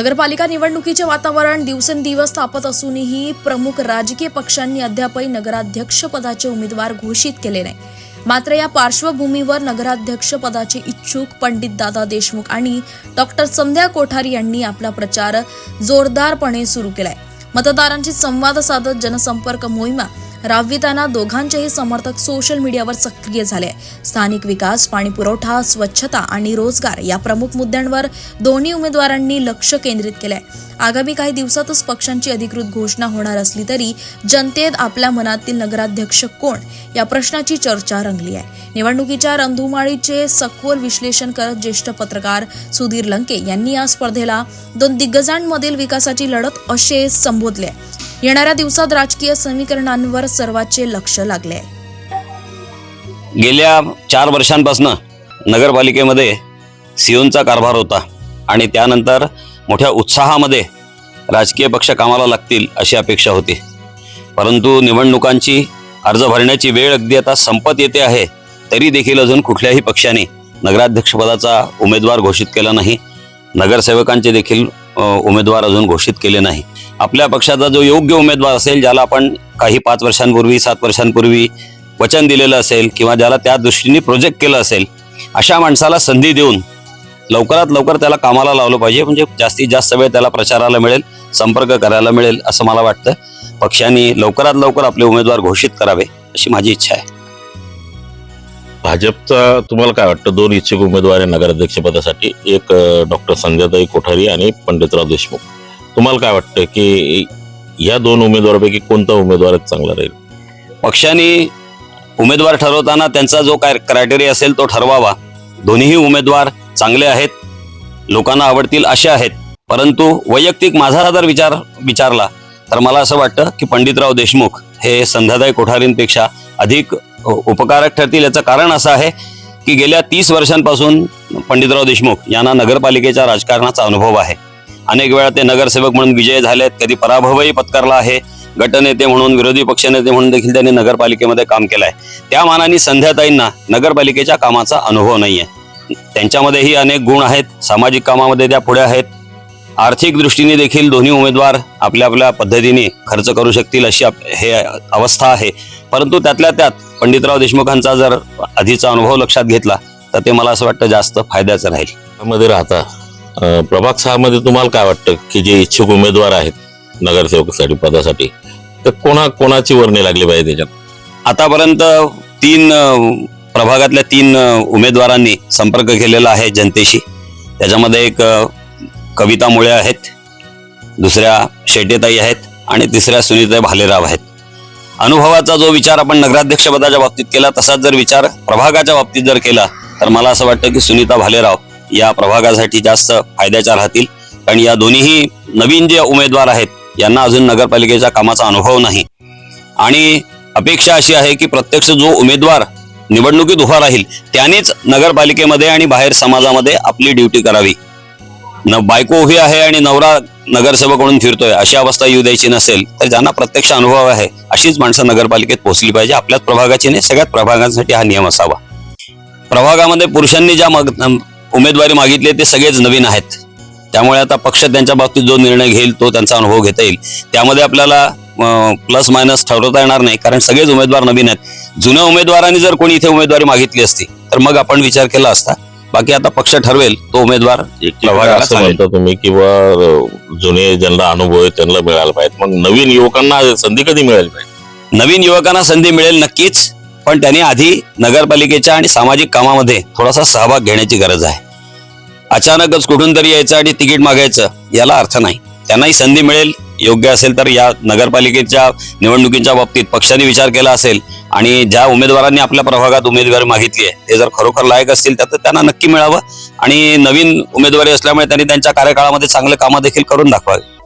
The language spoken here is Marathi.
नगरपालिका निवडणुकीचे वातावरण दिवसेंदिवस तापत असूनही प्रमुख राजकीय पक्षांनी अद्यापही नगराध्यक्ष पदाचे उमेदवार घोषित केले नाही. मात्र या पार्श्वभूमीवर नगराध्यक्ष पदाचे इच्छुक पंडित दादा देशमुख आणि डॉक्टर संध्या कोठारी यांनी आपला प्रचार जोरदारपणे सुरू केलाय. मतदारांशी संवाद साधत जनसंपर्क मोहिमा राबविताना दोघांचेही समर्थक सोशल मीडियावर सक्रिय झाले आहे. स्थानिक विकास पाणी पुरवठा स्वच्छता आणि रोजगार या प्रमुख मुद्द्यांवर दोन्ही उमेदवारांनी लक्ष केंद्रित केलंय आगामी काही दिवसातच पक्षांची अधिकृत घोषणा होणार असली तरी जनतेत आपल्या मनातील नगराध्यक्ष कोण या प्रश्नाची चर्चा रंगली आहे निवडणुकीच्या रंधुमाळीचे सखोल विश्लेषण करत ज्येष्ठ पत्रकार सुधीर लंके यांनी या स्पर्धेला दोन दिग्गजांमधील विकासाची लढत असे संबोधले आहे. येणाऱ्या दिवसात राजकीय समीकरणांवर सर्वांचे लक्ष लागले. आहे गेल्या चार वर्षांपासून नगरपालिकेमध्ये सिओनचा कारभार होता आणि त्यानंतर मोठ्या उत्साहामध्ये राजकीय पक्ष कामाला लागतील अशी अपेक्षा होती. परंतु निवडणुकांची अर्ज भरण्याची वेळ अगदी आता संपत येते आहे तरी देखील अजून कुठल्याही पक्षाने नगराध्यक्षपदाचा उमेदवार घोषित केला नाही. नगरसेवकांचे देखील उमेदवार अजून घोषित केले नाही. आपल्या पक्षाचा जो योग्य उमेदवार असेल ज्याला आपण काही पाच वर्षांपूर्वी सात वर्षांपूर्वी वचन दिलेलं असेल किंवा ज्याला त्या दृष्टीने प्रोजेक्ट केलं असेल अशा माणसाला संधी देऊन लवकरात लवकर त्याला कामाला लावलं पाहिजे. म्हणजे जास्तीत जास्त वेळ त्याला प्रचाराला मिळेल संपर्क करायला मिळेल असं मला वाटतं. पक्षांनी लवकरात लवकर आपले उमेदवार घोषित करावे अशी माझी इच्छा आहे. भाजपचा तुम्हाला काय वाटतं? दोन इच्छुक उमेदवार आहे नगराध्यक्षपदासाठी. एक डॉक्टर संध्याताई कोठारी आणि पंडितराव देशमुख. तुम्हाला काय वाटतं की या दोन उमेदवारापैकी कोणता उमेदवार चांगला राहील? पक्षाने उमेदवार ठरवताना त्यांचा जो काय क्रायटेरिया असेल तो ठरवावा. दोन्हीही उमेदवार चांगले आहेत. लोकांना आवडतील असे आहेत. परंतु वैयक्तिक माझा जर विचार विचारला तर मला असं वाटतं की पंडितराव देशमुख हे संध्याताई कोठारींपेक्षा अधिक उपकारक ठरतील. याचं कारण असं आहे की गेल्या तीस वर्षांपासून पंडितराव देशमुख यांना नगरपालिकेच्या राजकारणाचा अनुभव आहे. अनेक वेळा ते नगरसेवक म्हणून विजय झालेत. कधी पराभवही पत्करला आहे. गटनेते म्हणून विरोधी पक्षनेते म्हणून देखील त्यांनी नगरपालिकेमध्ये काम केलंय. त्या मानाने संध्याताईंना नगरपालिकेच्या कामाचा अनुभव नाहीये. त्यांच्यामध्येही अनेक गुण आहेत. सामाजिक कामामध्ये त्या पुढे आहेत. आर्थिक दृष्टीने देखील दोन्ही उमेदवार आपल्या आपल्या पद्धतीने खर्च करू शकतील अशी हे अवस्था आहे. परंतु त्यातल्या त्यात पंडितराव देशमुखांचा जर आधीचा अनुभव लक्षात घेतला तर ते मला असं वाटतं जास्त फायद्याचं राहील. मध्ये राहता. प्रभाग सहामध्ये तुम्हाला काय वाटतं की जे इच्छुक उमेदवार आहेत नगरसेवकासाठी पदासाठी तर कोणा कोणाची वर्णी लागली पाहिजे त्याच्यात? आतापर्यंत तीन प्रभागातल्या तीन उमेदवारांनी संपर्क केलेला आहे जनतेशी. त्याच्यामध्ये एक कविता मुळे आहेत दुसऱ्या शेटेताई आहेत आणि तिसऱ्या सुनीताई भालेराव आहेत. अनुभवाचा जो विचार आपण नगराध्यक्षपदाच्या बाबतीत केला तसाच जर विचार प्रभागाच्या बाबतीत जर केला तर मला असं वाटतं की सुनीता भालेराव या प्रभागासाठी जास्त फायद्याच्या राहतील. कारण या दोन्हीही नवीन जे उमेदवार आहेत यांना अजून नगरपालिकेच्या कामाचा अनुभव नाही. आणि अपेक्षा अशी आहे की प्रत्यक्ष जो उमेदवार निवडणुकीत उभा राहील त्यानेच नगरपालिकेमध्ये आणि बाहेर समाजामध्ये आपली ड्युटी करावी. न बायको उभी आहे आणि नवरा नगरसेवक म्हणून फिरतोय अशी अवस्था येऊ द्यायची नसेल तर ज्यांना प्रत्यक्ष अनुभव आहे अशीच माणसं नगरपालिकेत पोहोचली पाहिजे. आपल्याच प्रभागाची नाही सगळ्यात प्रभागांसाठी हा नियम असावा. प्रभागामध्ये पुरुषांनी ज्या मग उमेदवारी मागितली ते सगळेच नवीन आहेत. त्यामुळे आता पक्ष त्यांच्या बाबतीत जो निर्णय घेईल तो त्यांचा अनुभव घेता येईल. त्यामध्ये आपल्याला प्लस मायनस ठरवता येणार नाही कारण सगळेच उमेदवार नवीन आहेत. जुन्या उमेदवारांनी जर कोणी इथे उमेदवारी मागितली असती तर मग आपण विचार केला असता. बाकी आता पक्ष ठरवेल तो उमेदवार असं. म्हणता तुम्ही किंवा जुने ज्यांना अनुभव आहे त्यांना मिळायला पाहिजे मग नवीन युवकांना संधी कधी मिळाली पाहिजे? नवीन युवकांना संधी मिळेल नक्कीच पण त्यांनी आधी नगरपालिकेच्या आणि सामाजिक कामामध्ये थोडासा सहभाग घेण्याची गरज आहे. अचानकच कुठून तरी यायचं आणि तिकीट मागायचं याला अर्थ नाही. त्यांनाही संधी मिळेल योग्य असेल तर या नगरपालिकेच्या निवडणुकीच्या बाबतीत पक्षाने विचार केला असेल आणि ज्या उमेदवारांनी आपल्या प्रभागात उमेदवारी मागितली आहे ते जर खरोखर लायक असतील तर त्यांना नक्की मिळावं आणि नवीन उमेदवारी असल्यामुळे त्यांनी त्यांच्या कार्यकाळामध्ये चांगले कामं देखील करून दाखवावी.